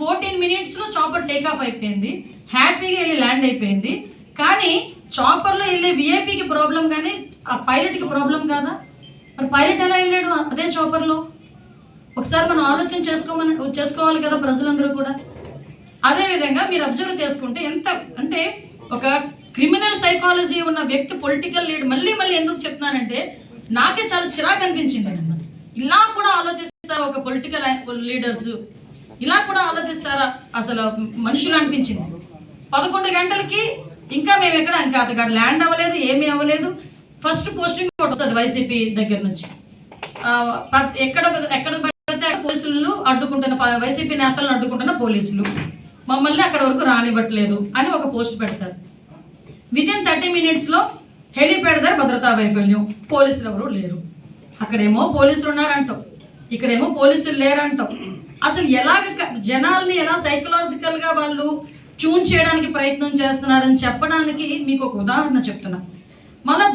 Fourteen మినిట్స్లో chopper take off అయిపోయింది. హ్యాపీగా వెళ్ళి ల్యాండ్ అయిపోయింది. కానీ చాపర్లో వెళ్ళే విఐపీకి ప్రాబ్లం కానీ ఆ పైలట్కి ప్రాబ్లం కాదా? మరి పైలట్ ఎలా వెళ్ళాడు అదే చాపర్లో ఒకసారి మనం ఆలోచన చేసుకోమని చేసుకోవాలి కదా ప్రజలందరూ కూడా. అదేవిధంగా మీరు అబ్జర్వ్ చేసుకుంటే ఎంత అంటే ఒక క్రిమినల్ సైకాలజీ ఉన్న వ్యక్తి పొలిటికల్ లీడ్ మళ్ళీ మళ్ళీ ఎందుకు చెప్తున్నానంటే నాకే చాలా చిరాకు అనిపించింది అన్నమాట. ఇలా కూడా ఆలోచిస్తారు ఒక పొలిటికల్ లీడర్స్ ఇలా కూడా ఆలోచిస్తారా? అసలు మనుషులు అనిపించింది. పదకొండు గంటలకి ఇంకా మేము ఎక్కడ? ఇంకా అతగాడు ల్యాండ్ అవ్వలేదు ఏమీ అవ్వలేదు. ఫస్ట్ పోస్టింగ్ ఒకటి వస్తుంది వైసీపీ దగ్గర నుంచి. ప- ఎక్కడ ఎక్కడ పడితే పోలీసులు అడ్డుకుంటున్న వైసీపీ నేతలను అడ్డుకుంటున్న పోలీసులు. మమ్మల్ని అక్కడ వరకు రానివ్వట్లేదు అని ఒక పోస్ట్ పెడతారు. విత్ ఇన్ థర్టీ మినిట్స్లో హెలిప్యాడ్ దగ్గర భద్రతా వైఫల్యం. పోలీసులు ఎవరు లేరు. అక్కడేమో పోలీసులు ఉన్నారంటాం. ఇక్కడేమో పోలీసులు లేరంటాం. అసలు ఎలాగ జనాల్ని ఎలా సైకలాజికల్గా వాళ్ళు ట్యూన్ చేయడానికి ప్రయత్నం చేస్తున్నారని చెప్పడానికి మీకు ఒక ఉదాహరణ చెప్తున్నా. మళ్ళీ